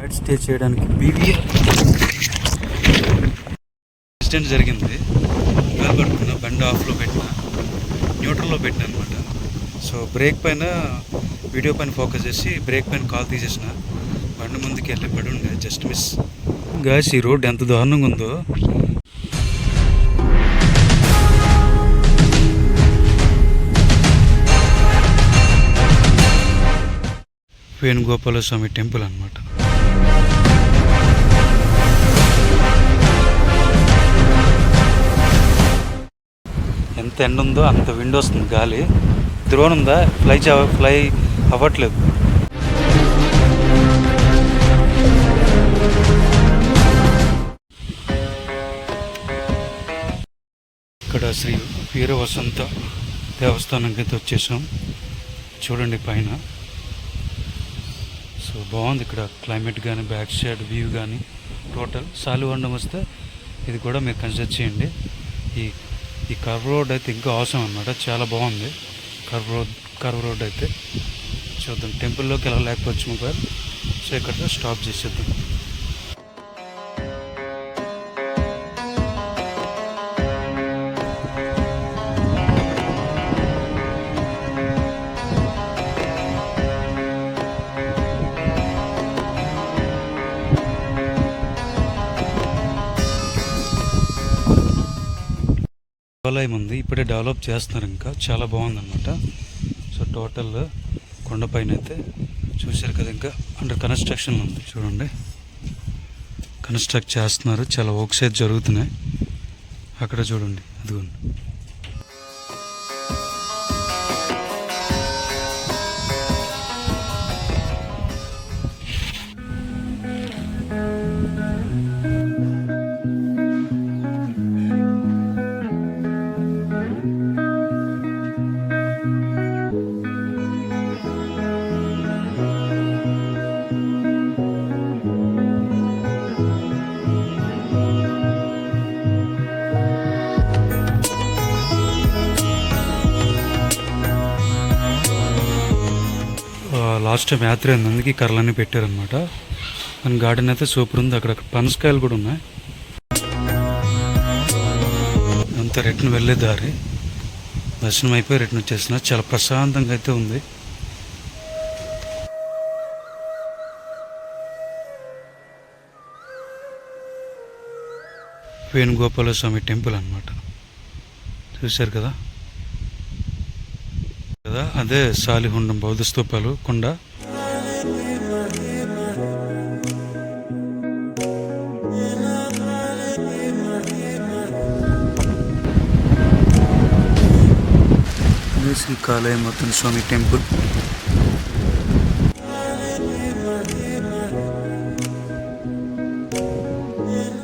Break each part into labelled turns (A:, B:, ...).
A: Night stay చేయడానికి BVR accident జరిగింది. కాలు పట్టుకున్న బండి ఆఫ్లో పెట్టిన న్యూట్రల్లో పెట్టిన అనమాట సో బ్రేక్ పైన వీడియో పైన ఫోకస్ చేసి బ్రేక్ పైన కాల్ తీసేసిన. బండి ముందుకు వెళ్ళి పడి ఉండే జస్ట్ మిస్ గాయస్ ఈ రోడ్ ఎంత దారుణంగా ఉందో. వేణుగోపాల స్వామి టెంపుల్ అనమాట ఎంత ఎండ ఉందో అంత విండ్ వస్తుంది గాలి. ద్రోణ్ ఉందా? ఫ్లై చ- ఫ్లై అవ్వట్లేదు. ఇక్కడ శ్రీ వీర వసంత దేవస్థానంకి అయితే వచ్చేసాం. చూడండి పైన. సో బాగుంది ఇక్కడ క్లైమేట్ కానీ బ్యాక్ సైడ్ వ్యూ కానీ టోటల్. సాలివండం వస్తే ఇది కూడా మీరు కన్సిడర్ చేయండి. ఈ ఈ కర్వ్ రోడ్ అయితే ఇంకా అవసరం అనమాట చాలా బాగుంది. కర్వ్ రోడ్ కర్వ్ రోడ్ అయితే చూద్దాం. టెంపుల్లోకి వెళ్ళలేకపోవచ్చు మొబైల్ సో ఇక్కడ స్టాప్ చేసేద్దాం. దేవాలయం ఉంది. ఇప్పుడే డెవలప్ చేస్తున్నారు ఇంకా. చాలా బాగుందన్నమాట. సో టోటల్ కొండపైన అయితే చూశారు కదా ఇంకా. అండర్ కన్స్ట్రక్షన్ ఉంది. చూడండి. కన్స్ట్రక్ట్ చేస్తున్నారు. చాలా వర్క్స్ అయితే జరుగుతున్నాయి. అక్కడ చూడండి. అదిగోండి. లాస్ట్ టైం యాత్ర అయింది అందుకే ఈ కర్రలన్నీ పెట్టారనమాట దాని గార్డెన్ అయితే సూపర్ ఉంది. అక్కడ పనసకాయలు కూడా ఉన్నాయి. అంత రిటర్న్ వెళ్ళే దారి. దర్శనం అయిపోయి రిటర్న్ వచ్చేసిన చాలా ప్రశాంతంగా అయితే ఉంది. వేణుగోపాల స్వామి టెంపుల్ అన్నమాట. చూశారు కదా? కదా అదే సాలిహుండం బౌద్ధ స్తూపాలు కొండ. ఇదే శ్రీ కాళయమతన్ స్వామి టెంపుల్.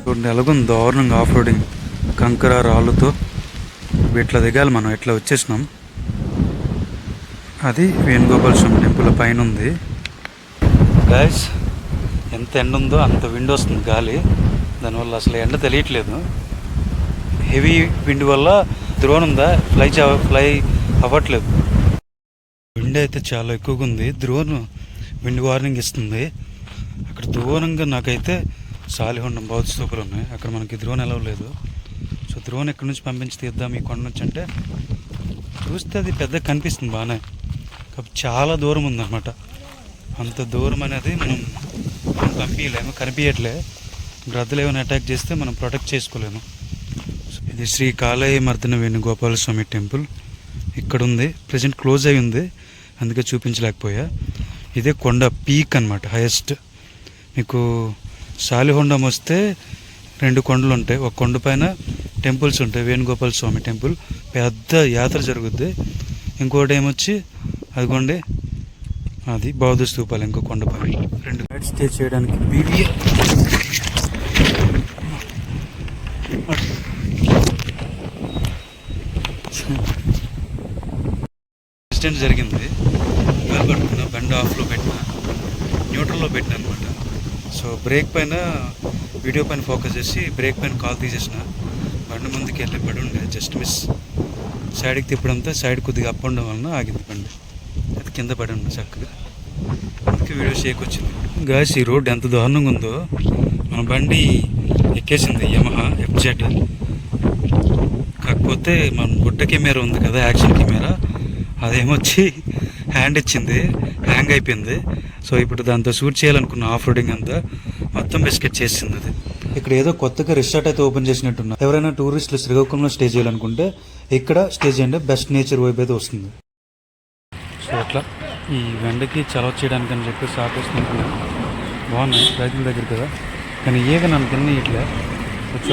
A: చూడండి ఎలాగుంది దారుణంగా ఆఫ్ రోడింగ్. కంకర రాళ్ళతో. ఇట్లా దిగాలి మనం? ఇట్లా వచ్చేసినాం? అది వేణుగోపాల స్వామి టెంపుల్ పైన ఉంది. గాయస్ ఎంత ఎండ ఉందో అంత విండ్ వస్తుంది గాలి. దానివల్ల అసలు ఎండ తెలియట్లేదు. హెవీ విండ్ వల్ల ద్రోణ్ ఉందా? ఫ్లై చ- ఫ్లై అవ్వట్లేదు. విండ్ అయితే చాలా ఎక్కువగా ఉంది. ద్రోణ్ విండ్ వార్నింగ్ ఇస్తుంది. అక్కడ దూరంగా నాకైతే సాలిహొండం బౌద్ధ స్థూపులు ఉన్నాయి. అక్కడ మనకి ద్రోణ్ ఎలవలేదు సో ద్రోణ్ ఎక్కడి నుంచి పంపించి తీద్దాం? ఈ కొండ నుంచి అంటే చూస్తే అది పెద్ద కనిపిస్తుంది బాగానే చాలా దూరం ఉందన్నమాట. అంత దూరం అనేది మనం మనం పంపించలేము కనిపించట్లే గ్రద్దలు ఏమైనా అటాక్ చేస్తే మనం ప్రొటెక్ట్ చేసుకోలేము. ఇది శ్రీ కాళయ మర్దన వేణుగోపాల స్వామి టెంపుల్. ఇక్కడ ఉంది ప్రజెంట్ క్లోజ్ అయి ఉంది. అందుకే చూపించలేకపోయా. ఇదే కొండ పీక్ అన్నమాట హైయెస్ట్ మీకు సాలిహొండం వస్తే రెండు కొండలు ఉంటాయి. ఒక కొండ పైన టెంపుల్స్ ఉంటాయి వేణుగోపాల స్వామి టెంపుల్. పెద్ద యాత్ర జరుగుద్ది. ఇంకోటి ఏమొచ్చి అదిగోండి. అది బౌద్ధ స్తూపాలు ఇంకో కొండపై రెండు నైట్ స్టే చేయడానికి బీవీఆర్ యాక్సిడెంట్ జరిగింది. కాలు పట్టుకున్న బండి ఆఫ్లో పెట్టిన న్యూట్రల్లో పెట్టిన అనమాట సో బ్రేక్ పైన వీడియో పైన ఫోకస్ చేసి బ్రేక్ పైన కాల్ తీసేసిన. బండి ముందుకు వెళ్ళి పడి ఉండే జస్ట్ మిస్. సైడ్కి తిప్పడంతో సైడ్ కొద్దిగా అప్ ఉండడం వలన ఆగింది బండి. కింద పడండి చక్కగా. అందుకే వీడియో షేక్ వచ్చింది గాయస్ ఈ రోడ్ ఎంత దారుణంగా ఉందో. మన బండి ఎక్కేసింది యమహా ఎఫ్జెడ్ కాకపోతే మన గుడ్డ కెమెరా ఉంది కదా యాక్షన్ కెమెరా. అదేమొచ్చి హ్యాండ్ ఇచ్చింది హ్యాంగ్ అయిపోయింది. సో ఇప్పుడు దాంతో షూట్ చేయాలనుకున్న ఆఫ్ రోడింగ్ అంతా మొత్తం బిస్కెట్ చేసింది అది. ఇక్కడ ఏదో కొత్తగా రిసార్ట్ అయితే ఓపెన్ చేసినట్టున్నారు. ఎవరైనా టూరిస్టులు శ్రీకాకుళంలో స్టే చేయాలనుకుంటే ఇక్కడ స్టే చేయండి. బెస్ట్ నేచర్ వైపు అయితే వస్తుంది. ఈ వెండకి చలవ చేయడానికి అని చెప్పేసి ఆపేసుకుంటున్నాను బాగున్నాయి రైతుల దగ్గర కదా. కానీ ఏక నన్ను తిన్న ఇట్లా వచ్చి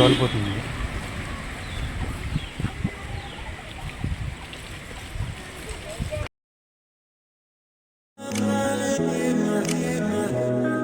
A: Thank